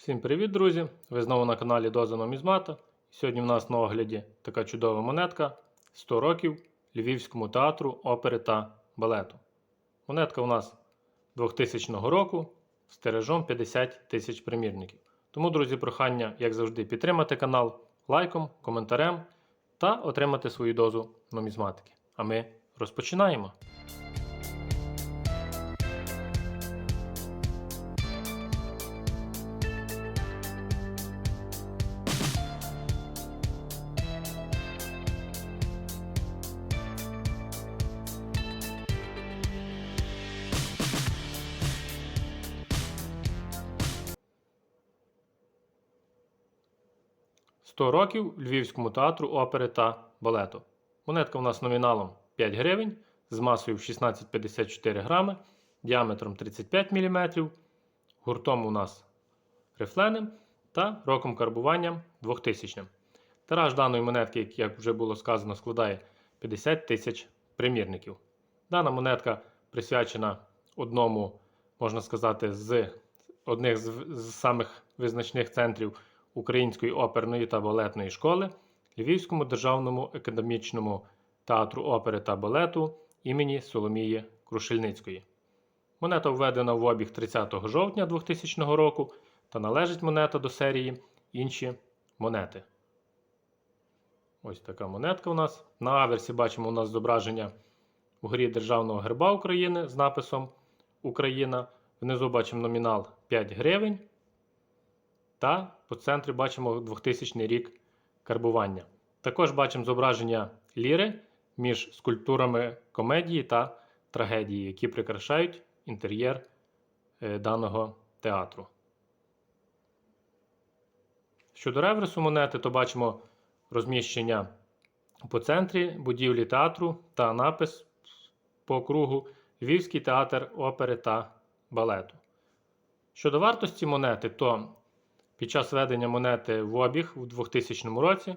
Всім привіт, друзі! Ви знову на каналі Доза Номізмата. Сьогодні в нас на огляді така чудова монетка 100 років Львівському театру опери та балету. Монетка у нас 2000 року з тиражом 50 тисяч примірників. Тому, друзі, прохання, як завжди, підтримати канал лайком, коментарем та отримати свою дозу нумізматики. А ми розпочинаємо. «100 років Львівському театру опери та балету. Монетка у нас номіналом 5 гривень з масою в 16,54 грами, діаметром 35 мм, гуртом у нас рифленим та роком карбування 2000. Тираж даної монетки, як вже було сказано, складає 50 тисяч примірників. Дана монетка присвячена одному, можна сказати, з одних з самих визначних центрів Української оперної та балетної школи Львівському державному академічному театру опери та балету імені Соломії Крушельницької. Монета введена в обіг 30 жовтня 2000 року та належить монета до серії інші монети. Ось така монетка у нас. На аверсі бачимо у нас зображення вгорі Державного герба України з написом Україна. Внизу бачимо номінал 5 гривень. Та по центрі бачимо 2000 рік карбування. Також бачимо зображення ліри між скульптурами комедії та трагедії, які прикрашають інтер'єр е, даного театру. Щодо реверсу монети, то бачимо розміщення по центрі будівлі театру та напис по кругу Львівський театр опери та балету. Щодо вартості монети, то під час введення монети в обіг у 2000 році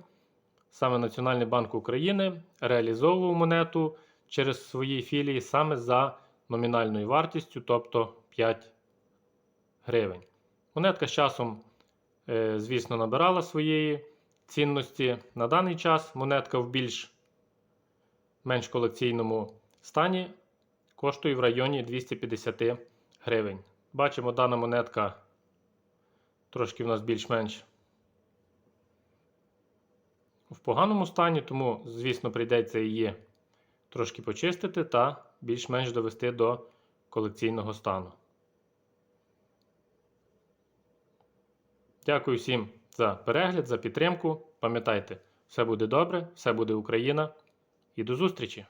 саме Національний банк України реалізовував монету через свої філії саме за номінальною вартістю, тобто 5 гривень. Монетка з часом, е, звісно, набирала своєї цінності. На даний час монетка в більш менш колекційному стані коштує в районі 250 гривень. Бачимо, дана монетка трошки в нас більш-менш в поганому стані, тому, звісно, прийдеться її трошки почистити та більш-менш довести до колекційного стану. Дякую всім за перегляд, за підтримку. Пам'ятайте, все буде добре, все буде Україна. І до зустрічі!